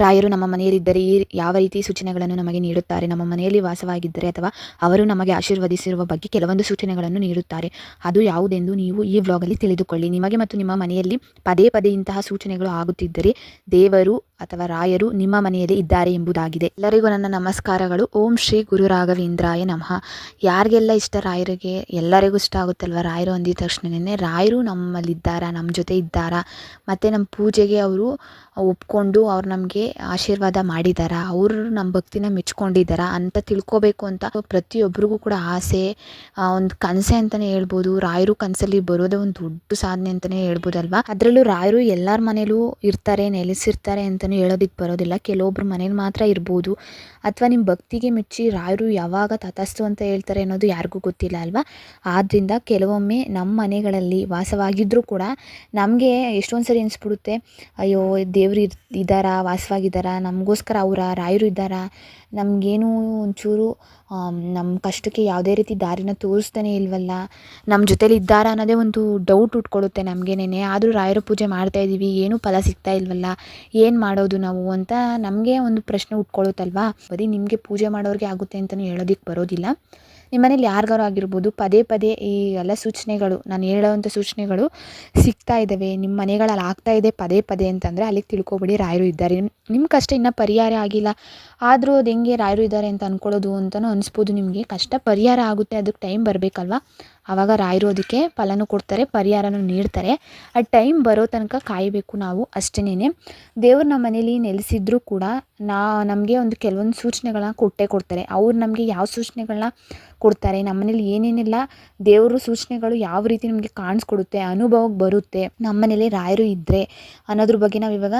ರಾಯರು ನಮ್ಮ ಮನೆಯಲ್ಲಿದ್ದರೆ ಈ ಯಾವ ರೀತಿ ಸೂಚನೆಗಳನ್ನು ನಮಗೆ ನೀಡುತ್ತಾರೆ, ನಮ್ಮ ಮನೆಯಲ್ಲಿ ವಾಸವಾಗಿದ್ದರೆ ಅಥವಾ ಅವರು ನಮಗೆ ಆಶೀರ್ವದಿಸಿರುವ ಬಗ್ಗೆ ಕೆಲವೊಂದು ಸೂಚನೆಗಳನ್ನು ನೀಡುತ್ತಾರೆ. ಅದು ಯಾವುದೆಂದು ನೀವು ಈ ವ್ಲಾಗಲ್ಲಿ ತಿಳಿದುಕೊಳ್ಳಿ. ನಿಮಗೆ ಮತ್ತು ನಿಮ್ಮ ಮನೆಯಲ್ಲಿ ಪದೇ ಪದೇ ಇಂತಹ ಸೂಚನೆಗಳು ಆಗುತ್ತಿದ್ದರೆ ದೇವರು ಅಥವಾ ರಾಯರು ನಿಮ್ಮ ಮನೆಯಲ್ಲಿ ಇದ್ದಾರೆ ಎಂಬುದಾಗಿದೆ. ಎಲ್ಲರಿಗೂ ನನ್ನ ನಮಸ್ಕಾರಗಳು. ಓಂ ಶ್ರೀ ಗುರು ರಾಘವೇಂದ್ರಾಯ ನಮಃ. ಯಾರಿಗೆಲ್ಲ ಇಷ್ಟ ರಾಯರಿಗೆ? ಎಲ್ಲರಿಗೂ ಇಷ್ಟ ಆಗುತ್ತಲ್ವ? ರಾಯರು ಅಂದಿದ ತಕ್ಷಣನೇ ರಾಯರು ನಮ್ಮಲ್ಲಿದ್ದಾರಾ? ನಮ್ಮ ಜೊತೆ ಇದ್ದಾರಾ? ಮತ್ತು ನಮ್ಮ ಪೂಜೆಗೆ ಅವರು ಒಪ್ಕೊಂಡು ಅವ್ರು ನಮಗೆ ಆಶೀರ್ವಾದ ಮಾಡಿದಾರಾ? ಅವರು ನಮ್ಮ ಭಕ್ತಿನ ಮೆಚ್ಕೊಂಡಿದ್ದಾರಾ ಅಂತ ತಿಳ್ಕೊಬೇಕು ಅಂತ ಪ್ರತಿಯೊಬ್ಬರಿಗೂ ಕೂಡ ಆಸೆ ಒಂದು ಕನಸೆ ಅಂತಲೇ ಹೇಳ್ಬೋದು. ರಾಯರು ಕನಸಲ್ಲಿ ಬರೋದೇ ಒಂದು ದೊಡ್ಡ ಸಾಧನೆ ಅಂತಲೇ ಹೇಳ್ಬೋದಲ್ವಾ? ಅದರಲ್ಲೂ ರಾಯರು ಎಲ್ಲರ ಮನೇಲೂ ಇರ್ತಾರೆ, ನೆಲೆಸಿರ್ತಾರೆ ಅಂತಲೂ ಹೇಳೋದಕ್ಕೆ ಬರೋದಿಲ್ಲ. ಕೆಲವೊಬ್ರು ಮನೇಲಿ ಮಾತ್ರ ಇರ್ಬೋದು. ಅಥವಾ ನಿಮ್ಮ ಭಕ್ತಿಗೆ ಮೆಚ್ಚಿ ರಾಯರು ಯಾವಾಗ ತಥಾಸ್ತು ಅಂತ ಹೇಳ್ತಾರೆ ಅನ್ನೋದು ಯಾರಿಗೂ ಗೊತ್ತಿಲ್ಲ ಅಲ್ವಾ? ಆದ್ದರಿಂದ ಕೆಲವೊಮ್ಮೆ ನಮ್ಮ ಮನೆಗಳಲ್ಲಿ ವಾಸವಾಗಿದ್ದರೂ ಕೂಡ ನಮಗೆ ಎಷ್ಟೊಂದು ಸರಿ ಅನಿಸ್ಬಿಡುತ್ತೆ. ಅಯ್ಯೋ, ದೇವ್ರು ಇದ್ದಾರಾ, ವಾಸವಾಗಿದ್ದಾರಾ, ನಮಗೋಸ್ಕರ ಅವರ, ರಾಯರು ಇದ್ದಾರಾ ನಮಗೇನು ಒಂಚೂರು ನಮ್ಮ ಕಷ್ಟಕ್ಕೆ ಯಾವುದೇ ರೀತಿ ದಾರಿನ ತೋರಿಸ್ತಾನೆ ಇಲ್ವಲ್ಲ ನಮ್ಮ ಜೊತೇಲಿ ಇದ್ದಾರ ಅನ್ನೋದೇ ಒಂದು ಡೌಟ್ ಉಟ್ಕೊಳ್ಳುತ್ತೆ ನಮಗೇನೆ ಆದರೂ ರಾಯರ ಪೂಜೆ ಮಾಡ್ತಾ ಇದ್ದೀವಿ ಏನೂ ಫಲ ಸಿಗ್ತಾ ಇಲ್ವಲ್ಲ, ಏನು ಮಾಡೋದು ನಾವು ಅಂತ ನಮಗೆ ಒಂದು ಪ್ರಶ್ನೆ ಉಟ್ಕೊಳ್ಳುತ್ತಲ್ವಾ? ಬರೀ ನಿಮಗೆ ಪೂಜೆ ಮಾಡೋರಿಗೆ ಆಗುತ್ತೆ ಅಂತಲೂ ಹೇಳೋದಕ್ಕೆ ಬರೋದಿಲ್ಲ. ನಿಮ್ಮ ಮನೇಲಿ ಯಾರಿಗಾರು ಆಗಿರ್ಬೋದು ಪದೇ ಪದೇ ಈ ಎಲ್ಲ ಸೂಚನೆಗಳು, ನಾನು ಹೇಳೋವಂಥ ಸೂಚನೆಗಳು ಸಿಗ್ತಾ ಇದ್ದಾವೆ. ನಿಮ್ಮ ಮನೆಗಳಲ್ಲಿ ಆಗ್ತಾ ಇದೆ ಪದೇ ಪದೇ ಅಂತಂದರೆ ಅಲ್ಲಿಗೆ ತಿಳ್ಕೊಬೇಡಿ. ರಾಯರು ಇದ್ದಾರೆ. ನಿಮ್ಮ ಕಷ್ಟ ಇನ್ನೂ ಪರಿಹಾರ ಆಗಿಲ್ಲ. ಆದರೂ ಅದು ಹೆಂಗೆ ರಾಯರು ಇದ್ದಾರೆ ಅಂತ ಅಂದ್ಕೊಳ್ಳೋದು ಅಂತಲೂ ಅನಿಸ್ಬೋದು ನಿಮಗೆ. ಕಷ್ಟ ಪರಿಹಾರ ಆಗುತ್ತೆ. ಅದಕ್ಕೆ ಟೈಮ್ ಬರಬೇಕಲ್ವ? ಆವಾಗ ರಾಯರು ಅದಕ್ಕೆ ಫಲನೂ ಕೊಡ್ತಾರೆ, ಪರಿಹಾರನೂ ನೀಡ್ತಾರೆ. ಆ ಟೈಮ್ ಬರೋ ತನಕ ಕಾಯಬೇಕು ನಾವು ಅಷ್ಟೇನೆ ದೇವ್ರು ನಮ್ಮ ಮನೇಲಿ ನೆಲೆಸಿದ್ರೂ ಕೂಡ ನಾ, ನಮಗೆ ಒಂದು ಕೆಲವೊಂದು ಸೂಚನೆಗಳನ್ನ ಕೊಟ್ಟೇ ಕೊಡ್ತಾರೆ. ಅವ್ರು ನಮಗೆ ಯಾವ ಸೂಚನೆಗಳನ್ನ ಕೊಡ್ತಾರೆ, ನಮ್ಮ ಮನೇಲಿ ಏನೇನೆಲ್ಲ ದೇವರು ಸೂಚನೆಗಳು ಯಾವ ರೀತಿ ನಮಗೆ ಕಾಣಿಸ್ಕೊಡುತ್ತೆ, ಅನುಭವಕ್ಕೆ ಬರುತ್ತೆ, ನಮ್ಮ ಮನೇಲಿ ರಾಯರು ಇದ್ದರೆ ಅನ್ನೋದ್ರ ಬಗ್ಗೆ ನಾವು ಇವಾಗ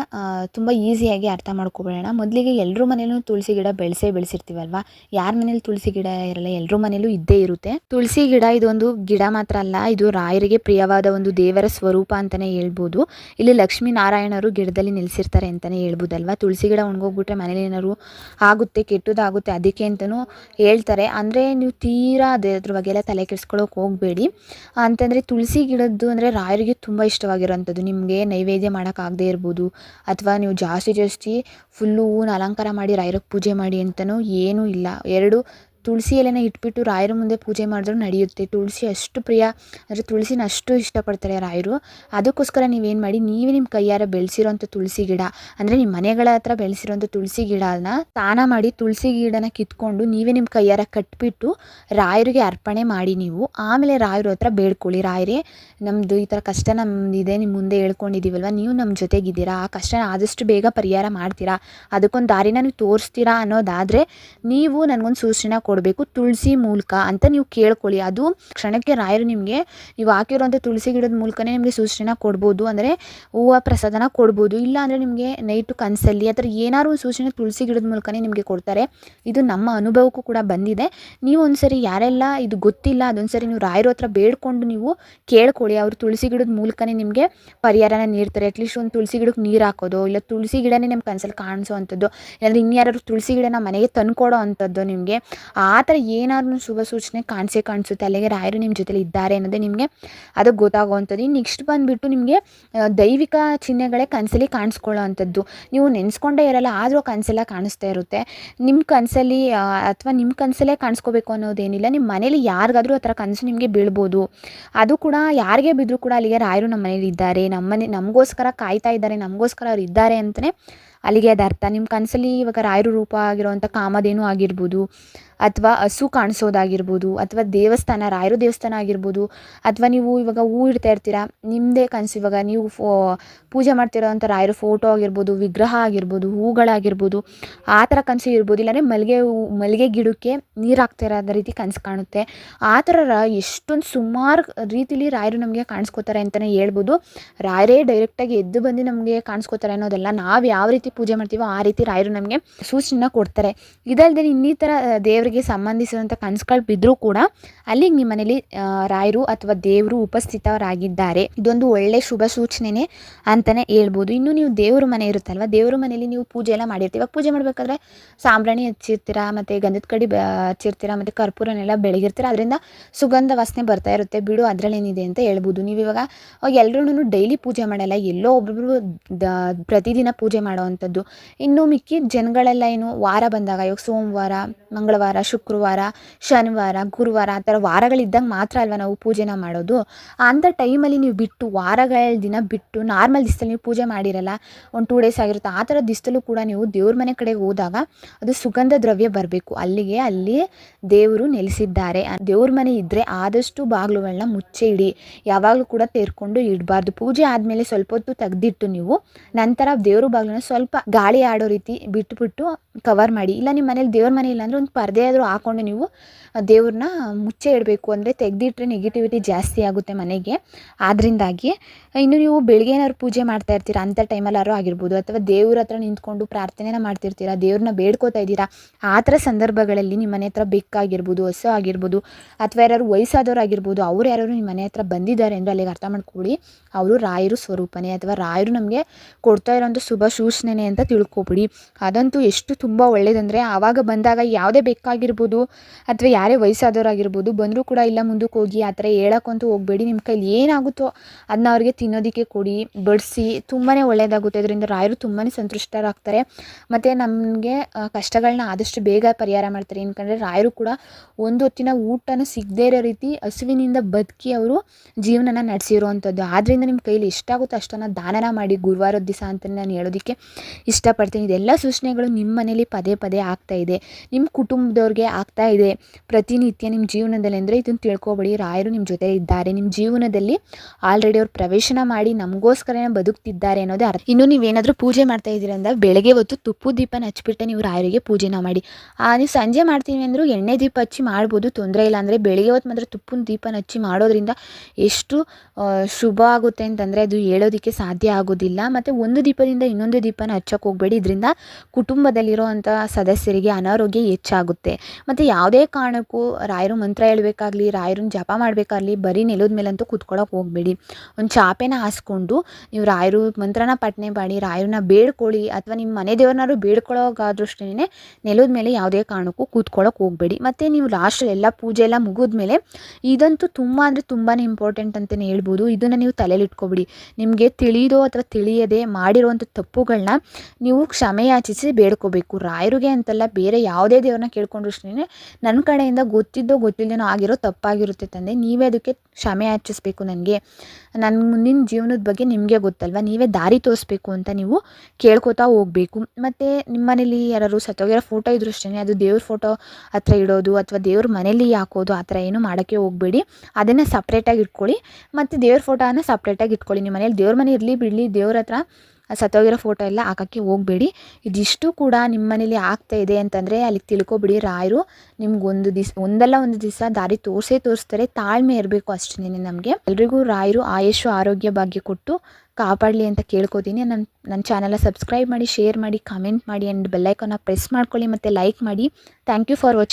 ತುಂಬ ಈಸಿಯಾಗಿ ಅರ್ಥ ಮಾಡ್ಕೊಬೇಡೋಣ. ಮೊದಲಿಗೆ ಎಲ್ಲರೂ ಮನೇಲೂ ತುಳಸಿ ಗಿಡ ಬೆಳೆಸೇ ಬೆಳೆಸಿರ್ತೀವಲ್ವಾ? ಯಾರ ಮನೇಲಿ ತುಳಸಿ ಗಿಡ ಇರಲ್ಲ ಎಲ್ಲರೂ ಮನೇಲೂ ಇದ್ದೇ ಇರುತ್ತೆ. ತುಳಸಿ ಗಿಡ ಇದೊಂದು ಗಿಡ ಮಾತ್ರ ಅಲ್ಲ, ಇದು ರಾಯರಿಗೆ ಪ್ರಿಯವಾದ ಒಂದು ದೇವರ ಸ್ವರೂಪ ಅಂತಲೇ ಹೇಳ್ಬೋದು. ಇಲ್ಲಿ ಲಕ್ಷ್ಮೀ ನಾರಾಯಣರು ಗಿಡದಲ್ಲಿ ನಿಲ್ಲಿಸಿರ್ತಾರೆ ಅಂತಲೇ ಹೇಳ್ಬೋದಲ್ವಾ? ತುಳಸಿ ಗಿಡ ಒಣಗೋಗ್ಬಿಟ್ರೆ ಮನೇಲಿ ಏನಾದ್ರು ಆಗುತ್ತೆ, ಕೆಟ್ಟದಾಗುತ್ತೆ, ಅದಕ್ಕೆ ಅಂತಲೂ ಹೇಳ್ತಾರೆ. ಅಂದರೆ ನೀವು ತೀರಾ ಅದೇ ಅದ್ರ ಬಗ್ಗೆ ಎಲ್ಲ ತಲೆ ಕೆಡಿಸ್ಕೊಳ್ಳೋಕೆ ಹೋಗಬೇಡಿ. ಅಂತಂದರೆ ತುಳಸಿ ಗಿಡದ್ದು ಅಂದರೆ ರಾಯರಿಗೆ ತುಂಬ ಇಷ್ಟವಾಗಿರೋಂಥದ್ದು. ನಿಮಗೆ ನೈವೇದ್ಯ ಮಾಡೋಕ್ಕಾಗದೇ ಇರ್ಬೋದು. ಅಥವಾ ನೀವು ಜಾಸ್ತಿ ಜಾಸ್ತಿ ಫುಲ್ಲು ಹೂವಿನ ಅಲಂಕಾರ ಮಾಡಿ ರಾಯರಿಗೆ ಪೂಜೆ ಮಾಡಿ ಅಂತಲೂ ಏನೂ ಇಲ್ಲ. ಎರಡು ತುಳಸಿ ಎಲೆನ ಇಟ್ಬಿಟ್ಟು ರಾಯರ ಮುಂದೆ ಪೂಜೆ ಮಾಡಿದ್ರು, ನಡೆಯುತ್ತೆ. ತುಳಸಿ ಅಷ್ಟು ಪ್ರಿಯ, ಅಂದರೆ ತುಳಸಿನ ಅಷ್ಟು ಇಷ್ಟಪಡ್ತಾರೆ ರಾಯರು. ಅದಕ್ಕೋಸ್ಕರ ನೀವೇನು ಮಾಡಿ, ನೀವೇ ನಿಮ್ಮ ಕೈಯಾರ ಬೆಳೆಸಿರೋಂಥ ತುಳಸಿ ಗಿಡ, ಅಂದರೆ ನಿಮ್ಮ ಮನೆಗಳ ಹತ್ರ ಬೆಳೆಸಿರೋಂಥ ತುಳಸಿ ಗಿಡನ ಸ್ನಾನ ಮಾಡಿ ತುಳಸಿ ಗಿಡನ ಕಿತ್ಕೊಂಡು ನೀವೇ ನಿಮ್ಮ ಕೈಯಾರ ಕಟ್ಬಿಟ್ಟು ರಾಯರಿಗೆ ಅರ್ಪಣೆ ಮಾಡಿ ನೀವು. ಆಮೇಲೆ ರಾಯರ ಹತ್ರ ಬೇಡ್ಕೊಳ್ಳಿ. ರಾಯರೇ ನಮ್ಮದು ಈ ಥರ ಕಷ್ಟ ನಮ್ಮದಿದೆ ನಿಮ್ಮ ಮುಂದೆ ಹೇಳ್ಕೊಂಡಿದ್ದೀವಲ್ವ ನೀವು ನಮ್ಮ ಜೊತೆಗಿದ್ದೀರಾ? ಆ ಕಷ್ಟನ ಆದಷ್ಟು ಬೇಗ ಪರಿಹಾರ ಮಾಡ್ತೀರಾ? ಅದಕ್ಕೊಂದು ದಾರಿನ ನೀವು ತೋರಿಸ್ತೀರಾ ಅನ್ನೋದಾದರೆ, ನೀವು ನನಗೊಂದು ಸೂಚನೆ ಕೊಡಬೇಕು, ತುಳಸಿ ಮೂಲಕ ಅಂತ ನೀವು ಕೇಳ್ಕೊಳ್ಳಿ. ಅದು ಕ್ಷಣಕ್ಕೆ ರಾಯರು ನಿಮಗೆ ನೀವು ಹಾಕಿರೋಂಥ ತುಳಸಿ ಗಿಡದ ಮೂಲಕನೇ ನಿಮಗೆ ಸೂಚನೆನ ಕೊಡ್ಬೋದು. ಅಂದರೆ ಹೂವು ಪ್ರಸಾದನ ಕೊಡ್ಬೋದು. ಇಲ್ಲ ಅಂದರೆ ನಿಮಗೆ ನೈಟು ಕನಸಲ್ಲಿ ಆ ಥರ ಏನಾದ್ರು ಸೂಚನೆ ತುಳಸಿ ಗಿಡದ ಮೂಲಕನೇ ನಿಮಗೆ ಕೊಡ್ತಾರೆ. ಇದು ನಮ್ಮ ಅನುಭವಕ್ಕೂ ಕೂಡ ಬಂದಿದೆ. ನೀವು ಒಂದ್ಸರಿ ಯಾರೆಲ್ಲ ಇದು ಗೊತ್ತಿಲ್ಲ, ಅದೊಂದ್ಸರಿ ನೀವು ರಾಯರ ಹತ್ರ ಬೇಡ್ಕೊಂಡು ನೀವು ಕೇಳ್ಕೊಳ್ಳಿ. ಅವರು ತುಳಸಿ ಗಿಡದ ಮೂಲಕನೇ ನಿಮಗೆ ಪರಿಹಾರನ ನೀಡ್ತಾರೆ. ಅಟ್ಲೀಸ್ಟ್ ಒಂದು ತುಳಸಿ ಗಿಡಕ್ಕೆ ನೀರು ಹಾಕೋದು, ಇಲ್ಲ ತುಳಸಿ ಗಿಡನೇ ನಿಮ್ಮ ಕನಸಲ್ಲಿ ಕಾಣಿಸೋ ಅಂಥದ್ದು. ಇಲ್ಲಾಂದರೆ ಇನ್ಯಾರು ತುಳಸಿ ಗಿಡನ ಮನೆಗೆ ತಂದ್ಕೊಡೋ ಅಂಥದ್ದು ನಿಮಗೆ. ಥರ ಏನಾದ್ರು ಶುಭ ಸೂಚನೆ ಕಾಣಿಸೇ ಕಾಣಿಸುತ್ತೆ, ಅಲ್ಲಿಗೆ ರಾಯರು ನಿಮ್ಮ ಜೊತೆಲಿ ಇದ್ದಾರೆ ಅನ್ನೋದೇ ನಿಮಗೆ ಅದು ಗೊತ್ತಾಗುವಂಥದ್ದು. ಇನ್ನು ನೆಕ್ಸ್ಟ್ ಬಂದುಬಿಟ್ಟು ನಿಮಗೆ ದೈವಿಕ ಚಿಹ್ನೆಗಳೇ ಕನಸಲ್ಲಿ ಕಾಣಿಸ್ಕೊಳ್ಳೋ ಅಂಥದ್ದು ನೀವು ನೆನೆಸ್ಕೊಂಡೇ ಇರಲ್ಲ, ಆದರೂ ಕನಸೆಲ್ಲ ಕಾಣಿಸ್ತಾ ಇರುತ್ತೆ. ನಿಮ್ಮ ಕನಸಲ್ಲಿ ಅಥವಾ ನಿಮ್ಮ ಕನಸಲ್ಲೇ ಕಾಣಿಸ್ಕೋಬೇಕು ಅನ್ನೋದೇನಿಲ್ಲ ನಿಮ್ಮ ಮನೇಲಿ ಯಾರಿಗಾದರೂ ಆ ಥರ ಕನಸು ನಿಮಗೆ ಬೀಳ್ಬೋದು. ಅದು ಕೂಡ ಯಾರಿಗೆ ಬಿದ್ದರೂ ಕೂಡ ಅಲ್ಲಿಗೆ ರಾಯರು ನಮ್ಮ ಮನೇಲಿ ಇದ್ದಾರೆ. ನಮ್ಮ ಮನೆ, ನಮಗೋಸ್ಕರ ಕಾಯ್ತಾ ಇದ್ದಾರೆ, ನಮಗೋಸ್ಕರ ಅವ್ರು ಇದ್ದಾರೆ ಅಂತಲೇ ಅಲ್ಲಿಗೆ ಅದು ಅರ್ಥ. ನಿಮ್ಮ ಕನಸಲ್ಲಿ ಇವಾಗ ರಾಯರು ರೂಪ ಆಗಿರೋವಂಥ ಕಾಮಧೇನು ಆಗಿರ್ಬೋದು, ಅಥವಾ ಹಸು ಕಾಣಿಸೋದಾಗಿರ್ಬೋದು, ಅಥವಾ ದೇವಸ್ಥಾನ, ರಾಯರು ದೇವಸ್ಥಾನ ಆಗಿರ್ಬೋದು, ಅಥವಾ ನೀವು ಇವಾಗ ಹೂ ಇಡ್ತಾ ಇರ್ತೀರಾ ನಿಮ್ಮದೇ ಕನಸು ಇವಾಗ ನೀವು ಫೋ, ಪೂಜೆ ಮಾಡ್ತಿರೋವಂಥ ರಾಯರ ಫೋಟೋ ಆಗಿರ್ಬೋದು, ವಿಗ್ರಹ ಆಗಿರ್ಬೋದು, ಹೂಗಳಾಗಿರ್ಬೋದು, ಆ ಥರ ಕನಸು ಇರ್ಬೋದು, ಇಲ್ಲಾಂದರೆ ಮಲ್ಲಿಗೆ ಮಲ್ಲಿಗೆ ಗಿಡಕ್ಕೆ ನೀರು ಹಾಕ್ತಾ ಇರೋ ರೀತಿ ಕನಸು ಕಾಣುತ್ತೆ. ಆ ಥರ ಎಷ್ಟೊಂದು ಸುಮಾರು ರೀತಿಲಿ ರಾಯರು ನಮಗೆ ಕಾಣಿಸ್ಕೋತಾರೆ ಅಂತಲೇ ಹೇಳ್ಬೋದು. ರಾಯರೇ ಡೈರೆಕ್ಟಾಗಿ ಎದ್ದು ಬಂದು ನಮಗೆ ಕಾಣಿಸ್ಕೋತಾರೆ ಅನ್ನೋದಲ್ಲ, ನಾವು ಯಾವ ರೀತಿ ಪೂಜೆ ಮಾಡ್ತೀವೋ ಆ ರೀತಿ ರಾಯರು ನಮಗೆ ಸೂಚನೆ ಕೊಡ್ತಾರೆ. ಇದಲ್ಲದೆ ಇನ್ನಿತರ ದೇವರಿಗೆ ಸಂಬಂಧಿಸಿದಂಥ ಕನಸುಗಳು ಬಿದ್ದರೂ ಕೂಡ ಅಲ್ಲಿಗೆ ನಿಮ್ಮ ಮನೇಲಿ ರಾಯರು ಅಥವಾ ದೇವರು ಉಪಸ್ಥಿತವರಾಗಿದ್ದಾರೆ ಇದೊಂದು ಒಳ್ಳೆ ಶುಭ ಸೂಚನೆನೇ ಅಂತಲೇ ಹೇಳ್ಬೋದು. ಇನ್ನು ನೀವು ದೇವರ ಮನೆ ಇರುತ್ತಲ್ವ? ದೇವರ ಮನೆಯಲ್ಲಿ ನೀವು ಪೂಜೆ ಎಲ್ಲ ಮಾಡಿರ್ತೀವಿ ಇವಾಗ ಪೂಜೆ ಮಾಡಬೇಕಾದ್ರೆ ಸಾಂಬ್ರಾಣಿ ಹಚ್ಚಿರ್ತೀರಾ, ಮತ್ತು ಗಂಧದ ಕಡಿ ಹಚ್ಚಿರ್ತೀರಾ, ಮತ್ತು ಕರ್ಪೂರನೆಲ್ಲ ಬೆಳಗಿರ್ತೀರ? ಅದರಿಂದ ಸುಗಂಧ ವಾಸನೆ ಬರ್ತಾ ಇರುತ್ತೆ. ಬಿಡು, ಅದರಲ್ಲೇನಿದೆ ಅಂತ ಹೇಳ್ಬೋದು. ನೀವು ಇವಾಗ ಎಲ್ಲರೂ ಡೈಲಿ ಪೂಜೆ ಮಾಡಲ್ಲ. ಎಲ್ಲೋ ಒಬ್ಬೊಬ್ರು ಪ್ರತಿದಿನ ಪೂಜೆ ಮಾಡೋವಂಥ ಇರುವಂಥದ್ದು. ಇನ್ನು ಮಿಕ್ಕಿದ ಜನಗಳೆಲ್ಲ ಏನು ವಾರ ಬಂದಾಗ ಇವಾಗ ಸೋಮವಾರ ಮಂಗಳವಾರ, ಶುಕ್ರವಾರ, ಶನಿವಾರ, ಗುರುವಾರ ಆ ಥರ ವಾರಗಳಿದ್ದಾಗ ಮಾತ್ರ ಅಲ್ವಾ ನಾವು ಪೂಜೆನ ಮಾಡೋದು? ಅಂಥ ಟೈಮಲ್ಲಿ ನೀವು ಬಿಟ್ಟು ವಾರಗಳ ದಿನ ಬಿಟ್ಟು ನಾರ್ಮಲ್ ದಿವಸದಲ್ಲಿ ನೀವು ಪೂಜೆ ಮಾಡಿರಲ್ಲ, ಒಂದು ಟೂ ಡೇಸ್ ಆಗಿರುತ್ತೆ, ಆ ಥರ ದಿವಸದಲ್ಲೂ ಕೂಡ ನೀವು ದೇವ್ರ ಮನೆ ಕಡೆ ಹೋದಾಗ ಅದು ಸುಗಂಧ ದ್ರವ್ಯ ಬರಬೇಕು. ಅಲ್ಲಿಗೆ ಅಲ್ಲಿ ದೇವರು ನೆಲೆಸಿದ್ದಾರೆ. ದೇವ್ರ ಮನೆ ಇದ್ದರೆ ಆದಷ್ಟು ಬಾಗಿಲುಗಳನ್ನ ಮುಚ್ಚೆ ಇಡಿ ಯಾವಾಗಲೂ ಕೂಡ ತೆರ್ಕೊಂಡು ಇಡಬಾರ್ದು. ಪೂಜೆ ಆದಮೇಲೆ ಸ್ವಲ್ಪ ಹೊತ್ತು ತೆಗೆದಿಟ್ಟು ನೀವು ನಂತರ ದೇವ್ರ ಬಾಗಿಲನ್ನ ಸ್ವಲ್ಪ ಗಾಳಿ ಆಡೋ ರೀತಿ ಬಿಟ್ಟುಬಿಟ್ಟು ಕವರ್ ಮಾಡಿ. ಇಲ್ಲ ನಿಮ್ಮ ಮನೇಲಿ ದೇವ್ರ ಮನೆ ಇಲ್ಲ ಅಂದರೆ ಒಂದು ಪರದೆ ಆದರೂ ಹಾಕೊಂಡು ನೀವು ದೇವ್ರನ್ನ ಮುಚ್ಚೆ ಇಡಬೇಕು. ಅಂದರೆ ತೆಗೆದಿಟ್ರೆ ನೆಗೆಟಿವಿಟಿ ಜಾಸ್ತಿ ಆಗುತ್ತೆ ಮನೆಗೆ. ಆದ್ದರಿಂದಾಗಿ ಇನ್ನು ನೀವು ಬೆಳಿಗ್ಗೆ ಏನಾದ್ರು ಪೂಜೆ ಮಾಡ್ತಾ ಇರ್ತೀರ ಅಂಥ ಟೈಮಲ್ಲಾರು ಆಗಿರ್ಬೋದು. ಅಥವಾ ದೇವ್ರ ಹತ್ರ ನಿಂತ್ಕೊಂಡು ಪ್ರಾರ್ಥನೆನ ಮಾಡ್ತಿರ್ತೀರ, ದೇವ್ರನ್ನ ಬೇಡ್ಕೋತಾ ಇದ್ದೀರಾ, ಆ ಥರ ಸಂದರ್ಭಗಳಲ್ಲಿ ನಿಮ್ಮ ಮನೆ ಹತ್ರ ಬೆಕ್ಕಾಗಿರ್ಬೋದು, ಹೊಸ ಆಗಿರ್ಬೋದು, ಅಥವಾ ಯಾರು ವಯಸ್ಸಾದವ್ರು ಆಗಿರ್ಬೋದು, ಅವ್ರು ಯಾರು ನಿಮ್ಮ ಮನೆ ಹತ್ರ ಬಂದಿದ್ದಾರೆ ಅಂದರೆ ಅಲ್ಲಿಗೆ ಅರ್ಥ ಮಾಡ್ಕೊಳ್ಳಿ. ಅವರು ರಾಯರು ಸ್ವರೂಪನೇ ಅಥವಾ ರಾಯರು ನಮಗೆ ಕೊಡ್ತಾ ಇರೋಂಥ ಶುಭ ಸೂಚನೆ ಅಂತ ತಿಳ್ಕೊಬಿಡಿ. ಅದಂತೂ ಎಷ್ಟು ತುಂಬ ಒಳ್ಳೇದಂದರೆ, ಆವಾಗ ಬಂದಾಗ ಯಾವುದೇ ಬೇಕಾಗಿರ್ಬೋದು ಅಥವಾ ಯಾರೇ ವಯಸ್ಸಾದವರಾಗಿರ್ಬೋದು, ಬಂದರೂ ಕೂಡ ಇಲ್ಲ ಮುಂದಕ್ಕೆ ಹೋಗಿ ಆ ಥರ ಹೇಳೋಕ್ಕಂತೂ ಹೋಗಬೇಡಿ. ನಿಮ್ಮ ಕೈಲಿ ಏನಾಗುತ್ತೋ ಅದನ್ನ ಅವ್ರಿಗೆ ತಿನ್ನೋದಕ್ಕೆ ಕೊಡಿ, ಬಡಿಸಿ ತುಂಬಾ ಒಳ್ಳೆಯದಾಗುತ್ತೆ. ಇದರಿಂದ ರಾಯರು ತುಂಬಾ ಸಂತುಷ್ಟರಾಗ್ತಾರೆ. ಮತ್ತು ನಮಗೆ ಕಷ್ಟಗಳನ್ನ ಆದಷ್ಟು ಬೇಗ ಪರಿಹಾರ ಮಾಡ್ತಾರೆ. ಏನಕಂದರೆ ರಾಯರು ಕೂಡ ಒಂದು ಹೊತ್ತಿನ ಊಟನ ಸಿಗದೇ ಇರೋ ರೀತಿ ಹಸುವಿನಿಂದ ಬದುಕಿ ಅವರು ಜೀವನನ ನಡೆಸಿರುವಂಥದ್ದು. ಆದ್ದರಿಂದ ನಿಮ್ಮ ಕೈಲಿ ಎಷ್ಟಾಗುತ್ತೋ ಅಷ್ಟನ್ನು ದಾನನ ಮಾಡಿ ಗುರುವಾರದ ದಿವಸ ಅಂತ ನಾನು ಹೇಳೋದಕ್ಕೆ ಇಷ್ಟಪಡ್ತೀನಿ. ಇದೆಲ್ಲ ಸೂಚನೆಗಳು ನಿಮ್ಮ ಮನೇಲಿ ಪದೇ ಪದೇ ಆಗ್ತಾ ಇದೆ. ನಿಮ್ಮ ಕುಟುಂಬದವ್ರಿಗೆ ಆಗ್ತಾ ಇದೆ. ಪ್ರತಿನಿತ್ಯ ನಿಮ್ಮ ಜೀವನದಲ್ಲಿ ಅಂದರೆ ಇದನ್ನು ತಿಳ್ಕೊಬೇಡಿ, ರಾಯರು ನಿಮ್ಮ ಜೊತೆ ಇದ್ದಾರೆ. ನಿಮ್ಮ ಜೀವನದಲ್ಲಿ ಆಲ್ರೆಡಿ ಅವ್ರು ಪ್ರವೇಶನ ಮಾಡಿ ನಮಗೋಸ್ಕರನೇ ಬದುಕ್ತಿದ್ದಾರೆ ಅನ್ನೋದೇ ಅರ್ಥ. ಇನ್ನು ನೀವೇನಾದರೂ ಪೂಜೆ ಮಾಡ್ತಾ ಇದ್ದೀರ ಅಂದಾಗ ಬೆಳಗ್ಗೆ ಹೊತ್ತು ತುಪ್ಪು ದೀಪನ ಹಚ್ಬಿಟ್ಟೆ ನೀವು ರಾಯರಿಗೆ ಪೂಜೆನ ಮಾಡಿ. ನೀವು ಸಂಜೆ ಮಾಡ್ತೀವಿ ಅಂದರೂ ಎಣ್ಣೆ ದೀಪ ಹಚ್ಚಿ ಮಾಡ್ಬೋದು, ತೊಂದರೆ ಇಲ್ಲ ಅಂದರೆ ಬೆಳಗ್ಗೆ ಹೊತ್ತು ಮಾತ್ರ ತುಪ್ಪನ ದೀಪನ ಹಚ್ಚಿ ಮಾಡೋದ್ರಿಂದ ಎಷ್ಟು ಶುಭ ಆಗುತ್ತೆ ಅಂತಂದರೆ ಅದು ಹೇಳೋದಕ್ಕೆ ಸಾಧ್ಯ ಆಗೋದಿಲ್ಲ. ಮತ್ತು ಒಂದು ದೀಪದಿಂದ ಇನ್ನೊಂದು ದೀಪನ ಹಚ್ಚೋಕೆ ಹೋಗಬೇಡಿ. ಇದರಿಂದ ಕುಟುಂಬದಲ್ಲಿರುವಂಥ ಸದಸ್ಯರಿಗೆ ಅನಾರೋಗ್ಯ ಹೆಚ್ಚಾಗುತ್ತೆ. ಮತ್ತು ಯಾವುದೇ ಕಾರಣಕ್ಕೂ ರಾಯರು ಮಂತ್ರ ಹೇಳಬೇಕಾಗ್ಲಿ, ರಾಯರನ್ನ ಜಪ ಮಾಡಬೇಕಾಗ್ಲಿ, ಬರೀ ನೆಲದ ಮೇಲಂತೂ ಕೂತ್ಕೊಳ್ಳೋಕೆ ಹೋಗಬೇಡಿ. ಒಂದು ಚಾಪೆನ ಹಾಸ್ಕೊಂಡು ನೀವು ರಾಯರು ಮಂತ್ರನ ಪಠನೆ ಮಾಡಿ, ರಾಯರನ್ನ ಬೇಡ್ಕೊಳ್ಳಿ ಅಥವಾ ನಿಮ್ಮ ಮನೆ ದೇವ್ರನ್ನಾರು ಬೇಡ್ಕೊಳ್ಳೋಗಾದ್ರೂ ನೆಲದ ಮೇಲೆ ಯಾವುದೇ ಕಾರಣಕ್ಕೂ ಕೂತ್ಕೊಳ್ಳೋಕೆ ಹೋಗಬೇಡಿ. ಮತ್ತು ನೀವು ಲಾಸ್ಟಲ್ಲಿ ಎಲ್ಲ ಪೂಜೆ ಎಲ್ಲ ಮುಗಿದ್ಮೇಲೆ ಇದಂತೂ ತುಂಬ ಅಂದರೆ ತುಂಬಾ ಇಂಪಾರ್ಟೆಂಟ್ ಅಂತಲೇ ಹೇಳ್ಬೋದು. ಇದನ್ನು ನೀವು ತಲೆಯಲ್ಲಿ ಇಟ್ಕೊಬಿಡಿ. ನಿಮಗೆ ತಿಳಿದೋ ಅಥವಾ ತಿಳಿಯದೆ ಮಾಡಿರುವಂಥ ತಪ್ಪುಗಳನ್ನ ನೀವು ಕ್ಷಮೆ ಯಾಚಿಸಿ ಬೇಡ್ಕೋಬೇಕು. ರಾಯರಿಗೆ ಅಂತಲ್ಲ ಬೇರೆ ಯಾವುದೇ ದೇವ್ರನ್ನ ಕೇಳ್ಕೊಂಡ್ರು ನನ್ನ ಕಡೆಯಿಂದ ಗೊತ್ತಿದ್ದೋ ಗೊತ್ತಿಲ್ಲದೇನೋ ಆಗಿರೋ ತಪ್ಪಾಗಿರುತ್ತೆ ತಂದೆ, ನೀವೇ ಅದಕ್ಕೆ ಕ್ಷಮೆ ಯಾಚಿಸ್ಬೇಕು ನನಗೆ. ನನ್ನ ಮುಂದಿನ ಜೀವನದ ಬಗ್ಗೆ ನಿಮಗೆ ಗೊತ್ತಲ್ವ? ನೀವೇ ದಾರಿ ತೋರಿಸ್ಬೇಕು ಅಂತ ನೀವು ಕೇಳ್ಕೊತಾ ಹೋಗಬೇಕು. ಮತ್ತು ನಿಮ್ಮ ಮನೇಲಿ ಯಾರು ಸತ್ತೋಗಿರೋ ಫೋಟೋ ಇದ್ರಷ್ಟೇ ಅದು ದೇವ್ರ ಫೋಟೋ ಹತ್ರ ಇಡೋದು ಅಥವಾ ದೇವ್ರ ಮನೇಲಿ ಹಾಕೋದು ಆ ಥರ ಏನು ಮಾಡೋಕ್ಕೆ ಹೋಗಬೇಡಿ. ಅದನ್ನು ಸಪ್ರೇಟಾಗಿ ಇಟ್ಕೊಳ್ಳಿ. ಮತ್ತು ದೇವ್ರ ಫೋಟೋನ ಸಪ್ರೇಟಾಗಿ ಇಟ್ಕೊಳ್ಳಿ. ನಿಮ್ಮ ಮನೇಲಿ ದೇವ್ರ ಮನೆ ಇರಲಿ ಬಿಡಲಿ, ದೇವ್ರ ಹತ್ರ ಸತ್ತೋಗಿರೋ ಫೋಟೋ ಎಲ್ಲ ಹಾಕೋಕ್ಕೆ ಹೋಗಬೇಡಿ. ಇದಿಷ್ಟು ಕೂಡ ನಿಮ್ಮ ಮನೇಲಿ ಆಗ್ತಾ ಇದೆ ಅಂತಂದರೆ ಅಲ್ಲಿಗೆ ತಿಳ್ಕೊಬಿಡಿ ರಾಯರು. ನಿಮ್ಗೊಂದು ದಿವಸ ಒಂದಲ್ಲ ಒಂದು ದಿವಸ ದಾರಿ ತೋರಿಸೇ ತೋರಿಸ್ತಾರೆ. ತಾಳ್ಮೆ ಇರಬೇಕು ಅಷ್ಟೇ ನಮಗೆ. ಎಲ್ರಿಗೂ ರಾಯರು ಆಯುಷು ಆರೋಗ್ಯ ಭಾಗ್ಯ ಕೊಟ್ಟು ಕಾಪಾಡಲಿ ಅಂತ ಕೇಳ್ಕೊತೀನಿ. ನನ್ನ ನನ್ನ ಚಾನಲ್ನ ಸಬ್ಸ್ಕ್ರೈಬ್ ಮಾಡಿ ಶೇರ್ ಮಾಡಿ ಕಮೆಂಟ್ ಮಾಡಿ ಆ್ಯಂಡ್ ಬೆಲ್ಲೈಕನ್ನ ಪ್ರೆಸ್ ಮಾಡ್ಕೊಳ್ಳಿ ಮತ್ತು ಲೈಕ್ ಮಾಡಿ. Thank you for watching